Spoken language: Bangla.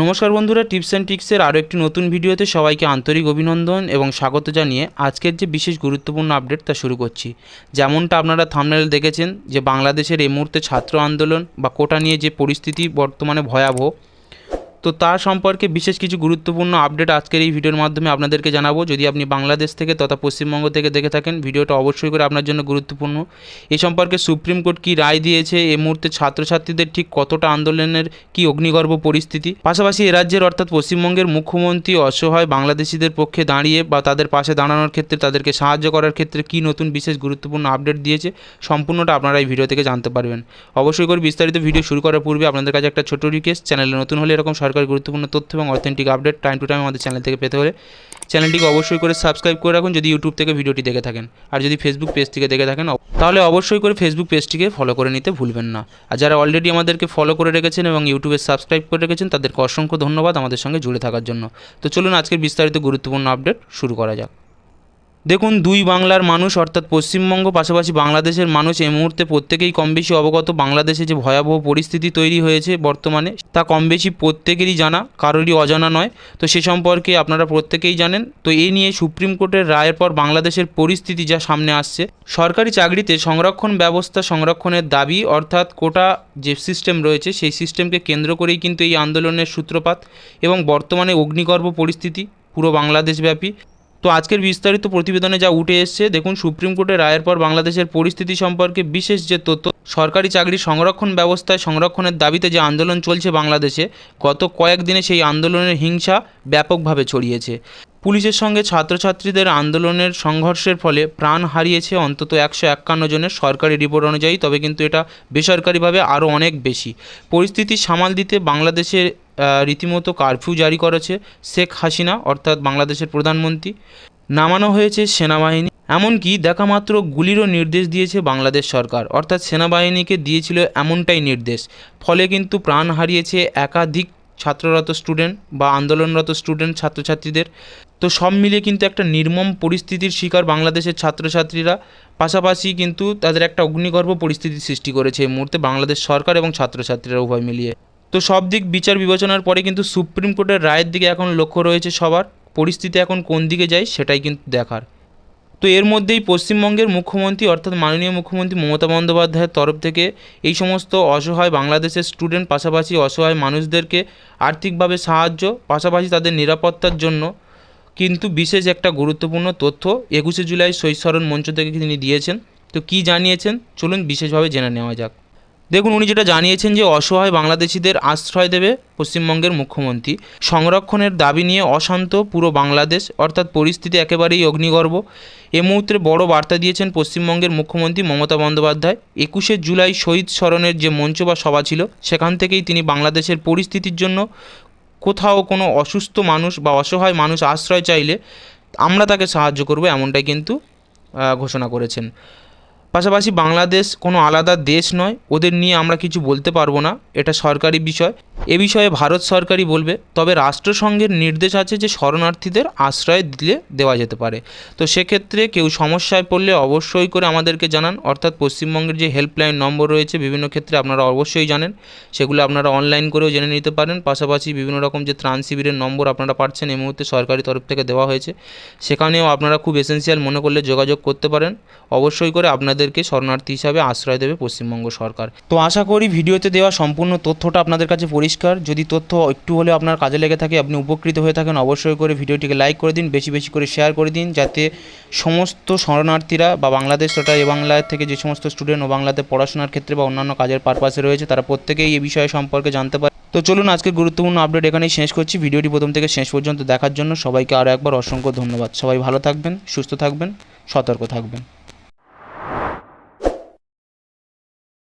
নমস্কার বন্ধুরা, টিপস অ্যান্ড টিক্সের আরও একটি নতুন ভিডিওতে সবাইকে আন্তরিক অভিনন্দন এবং স্বাগত জানিয়ে আজকের যে বিশেষ গুরুত্বপূর্ণ আপডেট তা শুরু করছি। যেমনটা আপনারা থামনেল দেখেছেন যে বাংলাদেশের এই মুহূর্তে ছাত্র আন্দোলন বা কোটা নিয়ে যে পরিস্থিতি বর্তমানে ভয়াবহ তো তার সম্পর্কে বিশেষ কিছু গুরুত্বপূর্ণ আপডেট আজকের এই ভিডিওর মাধ্যমে আপনাদেরকে জানাব। যদি আপনি বাংলাদেশ থেকে তথা পশ্চিমবঙ্গ থেকে দেখে থাকেন, ভিডিওটা অবশ্যই করে আপনার জন্য গুরুত্বপূর্ণ। এই সম্পর্কে সুপ্রিম কোর্ট কি রায় দিয়েছে? এই মুহূর্তে ছাত্রছাত্রীদের ঠিক কতটা আন্দোলনের কি অগ্নিগর্ভ পরিস্থিতি? পাশাপাশি এ রাজ্যের অর্থাৎ পশ্চিমবঙ্গের মুখ্যমন্ত্রী অসহায় বাংলাদেশিদের পক্ষে দাঁড়িয়ে বা তাদের পাশে দাঁড়ানোর ক্ষেত্রে তাদেরকে সাহায্য করার ক্ষেত্রে কি নতুন বিশেষ গুরুত্বপূর্ণ আপডেট দিয়েছে, সম্পূর্ণটা আপনারা এই ভিডিও থেকে জানতে পারবেন। অবশ্যই করে বিস্তারিত ভিডিও শুরু করার পূর্বে আপনাদের কাছে একটা ছোট রিকোয়েস্ট চ্যানেলে নতুন হলে এরকম সরকারি গুরুত্বপূর্ণ তথ্য এবং authentic update time to time আমাদের চ্যানেল থেকে পেতে হলে চ্যানেলটিকে অবশ্যই করে সাবস্ক্রাইব করে রাখুন যদি ইউটিউব থেকে ভিডিওটি দেখে থাকেন। আর যদি ফেসবুক পেজ থেকে দেখে থাকেন তাহলে অবশ্যই করে ফেসবুক পেজটিকে ফলো করে নিতে ভুলবেন না। আর যারা অলরেডি আমাদেরকে ফলো করে রেখেছেন এবং ইউটিউবে সাবস্ক্রাইব করে রেখেছেন, তাদেরকে অসংখ্য ধন্যবাদ আমাদের সঙ্গে জুড়ে থাকার জন্য। তো চলুন আজকের বিস্তারিত গুরুত্বপূর্ণ আপডেট শুরু করা যাক। দেখুন, দুই বাংলার মানুষ, অর্থাৎ পশ্চিমবঙ্গ, পাশাপাশি বাংলাদেশের মানুষ এই মুহূর্তে প্রত্যেকেই কম বেশি অবগত। বাংলাদেশে যে ভয়াবহ পরিস্থিতি তৈরি হয়েছে বর্তমানে, তা কম বেশি প্রত্যেকেরই জানা, কারোরই অজানা নয়। তো সে সম্পর্কে আপনারা প্রত্যেকেই জানেন। তো এই নিয়ে সুপ্রিম কোর্টের রায়ের পর বাংলাদেশের পরিস্থিতি যা সামনে আসছে, সরকারি চাকরিতে সংরক্ষণ ব্যবস্থা সংরক্ষণের দাবি, অর্থাৎ কোটা যে সিস্টেম রয়েছে, সেই সিস্টেমকে কেন্দ্র করেই কিন্তু এই আন্দোলনের সূত্রপাত এবং বর্তমানে অগ্নিগর্ভ পরিস্থিতি, পুরো বাংলাদেশব্যাপী। তো আজকের বিস্তারিত প্রতিবেদনে যা উঠে এসছে, দেখুন, সুপ্রিম কোর্টের রায়ের পর বাংলাদেশের পরিস্থিতি সম্পর্কে বিশেষ যে তথ্য, সরকারি চাকরি সংরক্ষণ ব্যবস্থায় সংরক্ষণের দাবিতে যে আন্দোলন চলছে বাংলাদেশে, গত কয়েকদিনে সেই আন্দোলনের হিংসা ব্যাপকভাবে ছড়িয়েছে। পুলিশের সঙ্গে ছাত্রছাত্রীদের আন্দোলনের সংঘর্ষের ফলে প্রাণ হারিয়েছে অন্তত একশো একান্ন জনের সরকারি রিপোর্ট অনুযায়ী, তবে কিন্তু এটা বেসরকারিভাবে আরও অনেক বেশি। পরিস্থিতি সামাল দিতে বাংলাদেশের রীতিমতো কারফিউ জারি করেছে শেখ হাসিনা, অর্থাৎ বাংলাদেশের প্রধানমন্ত্রী। নামানো হয়েছে সেনাবাহিনী। এমনকি দেখা মাত্র গুলিরও নির্দেশ দিয়েছে বাংলাদেশ সরকার, অর্থাৎ সেনাবাহিনীকে দিয়েছিল এমনটাই নির্দেশ। ফলে কিন্তু প্রাণ হারিয়েছে একাধিক ছাত্ররত স্টুডেন্ট বা আন্দোলনরত স্টুডেন্ট ছাত্রছাত্রীদের। তো সব মিলিয়ে কিন্তু একটা নির্মম পরিস্থিতির শিকার বাংলাদেশের ছাত্রছাত্রীরা। পাশাপাশি কিন্তু তাদের একটা অগ্নিগর্ভ পরিস্থিতি সৃষ্টি করেছে এই মুহূর্তে বাংলাদেশ সরকার এবং ছাত্রছাত্রীরা উভয় মিলিয়ে। তো সব দিক বিচার বিবেচনার পরে কিন্তু সুপ্রিম কোর্টের রায়ের দিকে এখন লক্ষ্য রয়েছে সবার। পরিস্থিতি এখন কোন দিকে যায় সেটাই কিন্তু দেখার। তো এর মধ্যেই পশ্চিমবঙ্গের মুখ্যমন্ত্রী অর্থাৎ মাননীয় মুখ্যমন্ত্রী মমতা বন্দ্যোপাধ্যায়ের তরফ থেকে এই সমস্ত অসহায় বাংলাদেশের স্টুডেন্ট পাশাপাশি অসহায় মানুষদেরকে আর্থিকভাবে সাহায্য, পাশাপাশি তাদের নিরাপত্তার জন্য কিন্তু বিশেষ একটা গুরুত্বপূর্ণ তথ্য একুশে জুলাই স্মরণ মঞ্চ থেকে তিনি দিয়েছেন। তো কী জানিয়েছেন? চলুন বিশেষভাবে জেনে নেওয়া যাক। দেখুন, উনি যেটা জানিয়েছেন যে অসহায় বাংলাদেশিদের আশ্রয় দেবে পশ্চিমবঙ্গের মুখ্যমন্ত্রী। সংরক্ষণের দাবি নিয়ে অশান্ত পুরো বাংলাদেশ, অর্থাৎ পরিস্থিতি একেবারেই অগ্নিগর্ভ। এ মুহূর্তে বড় বার্তা দিয়েছেন পশ্চিমবঙ্গের মুখ্যমন্ত্রী মমতা বন্দ্যোপাধ্যায়। একুশে জুলাই শহীদ স্মরণের যে মঞ্চ বা সভা ছিল, সেখান থেকেই তিনি বাংলাদেশের পরিস্থিতির জন্য কোথাও কোনো অসুস্থ মানুষ বা অসহায় মানুষ আশ্রয় চাইলে আমরা তাকে সাহায্য করব এমনটাই কিন্তু ঘোষণা করেছেন। পাশাপাশি বাংলাদেশ কোনো আলাদা দেশ নয়, ওদের নিয়ে আমরা কিছু বলতে পারব না, এটা সরকারি বিষয়। এ বিষয়ে ভারত সরকারই বলবে, তবে রাষ্ট্রসংঘের নির্দেশ আছে যে শরণার্থীদের আশ্রয় দিলে দেওয়া যেতে পারে। তো সেক্ষেত্রে কেউ সমস্যায় পড়লে অবশ্যই করে আমাদেরকে জানান, অর্থাৎ পশ্চিমবঙ্গের যে হেল্পলাইন নম্বর রয়েছে বিভিন্ন ক্ষেত্রে আপনারা অবশ্যই জানেন, সেগুলো আপনারা অনলাইন করেও জেনে নিতে পারেন। পাশাপাশি বিভিন্ন রকম যে ত্রাণ শিবিরের নম্বর আপনারা পাচ্ছেন, এই মুহূর্তে সরকারি তরফ থেকে দেওয়া হয়েছে। সেখানেও আপনারা খুব এসেন্সিয়াল মনে করলে যোগাযোগ করতে পারেন। অবশ্যই করে আপনাদেরকে শরণার্থী হিসাবে আশ্রয় দেবে পশ্চিমবঙ্গ সরকার। তো আশা করি ভিডিওতে দেওয়া সম্পূর্ণ তথ্যটা আপনাদের কাছে পরিষ্কার। যদি তথ্য একটু হলেও আপনার কাজে লেগে থাকে, আপনি উপকৃত হয়ে থাকেন, অবশ্যই করে ভিডিওটিকে লাইক করে দিন, বেশি বেশি করে শেয়ার করে দিন, যাতে সমস্ত শরণার্থীরা বা বাংলাদেশ তথা এ বাংলার থেকে যে সমস্ত স্টুডেন্ট ও বাংলাতে পড়াশোনার ক্ষেত্রে বা অন্যান্য কাজের পারপাসে রয়েছে, তারা প্রত্যেকেই এই বিষয়ে সম্পর্কে জানতে পারে। তো চলুন আজকে গুরুত্বপূর্ণ আপডেট এখানেই শেষ করছি। ভিডিওটি প্রথম থেকে শেষ পর্যন্ত দেখার জন্য সবাইকে আরও একবার অসংখ্য ধন্যবাদ। সবাই ভালো থাকবেন, সুস্থ থাকবেন, সতর্ক থাকবেন।